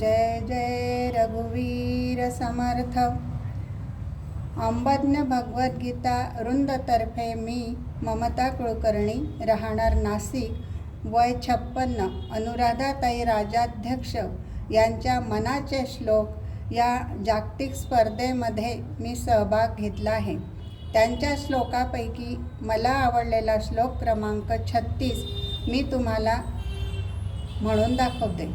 जय जय रघुवीर समर्थ. अंबज्ञ भगवद्गीता रुंदतर्फे मी ममता कुलकर्णी राहणार नाशिक वय छप्पन्न अनुराधाताई राजाध्यक्ष यांच्या मनाचे श्लोक या जागतिक स्पर्धेमध्ये मी सहभाग घेतला आहे. त्यांच्या श्लोकापैकी मला आवडलेला श्लोक क्रमांक छत्तीस मी तुम्हाला म्हणून दाखवते.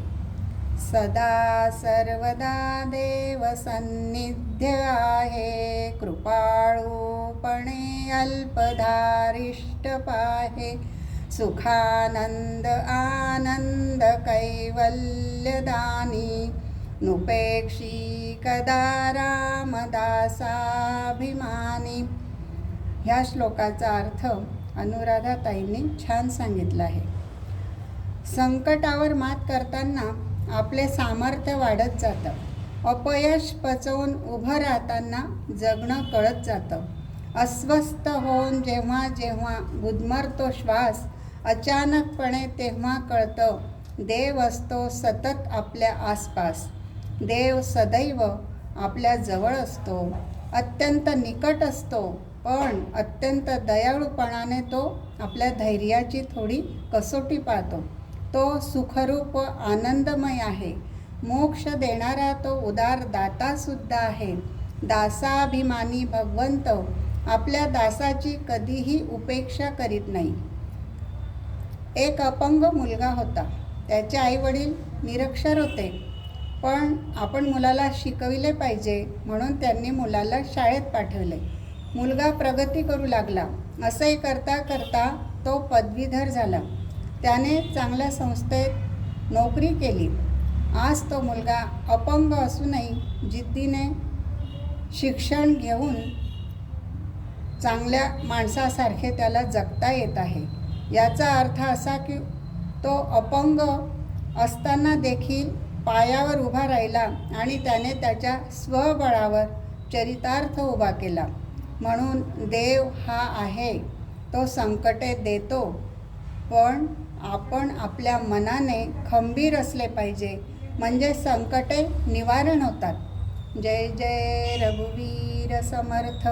सदा सर्वदा देव सन्निध्य आहे कृपाळूपणे अल्पधारिष्ट पाहे सुखानंद आनंद कैवल्यदानी नुपेक्षी कदा रामदासाभिमानी. ह्या श्लोकाचा अर्थ अनुराधाताईंनी छान सांगितला आहे. संकटावर मात करताना आपले सामर्थ्य वाढत जातं. अपयश पचवून उभं राहताना जगणं कळत जातं. अस्वस्थ होऊन जेव्हा जेव्हा गुदमरतो श्वास अचानकपणे तेव्हा कळतं देव असतो सतत आपल्या आसपास. देव सदैव आपल्या जवळ असतो. अत्यंत निकट असतो पण अत्यंत दयाळूपणाने तो आपल्या धैर्याची थोडी कसोटी पाहतो. तो सुखरूप आनंदमय आहे. मोक्ष देणारा तो उदार दातासुद्धा आहे. दासाभिमानी भगवंत आपल्या दासाची कधीही उपेक्षा करीत नाही. एक अपंग मुलगा होता. त्याचे आईवडील निरक्षर होते. पण आपण मुलाला शिकविले पाहिजे म्हणून त्यांनी मुलाला शाळेत पाठवले. मुलगा प्रगती करू लागला. असंही करता करता तो पदवीधर झाला. त्याने चांगल्या संस्थेत नोकरी केली. आज तो मुलगा अपंग असूनही जिद्दीने शिक्षण घेऊन चांगल्या माणसासारखे त्याला जगता येत आहे. याचा अर्थ असा की तो अपंग असताना देखील पायावर उभा राहिला आणि त्याने त्याच्या स्वबळावर चरितार्थ उभा केला. म्हणून देव हा आहे तो संकटे देतो. पण आपण आपल्या मनाने खंबीर असले पाहिजे. म्हणजे संकटे निवारण होतात. जय जय रघुवीर समर्थ.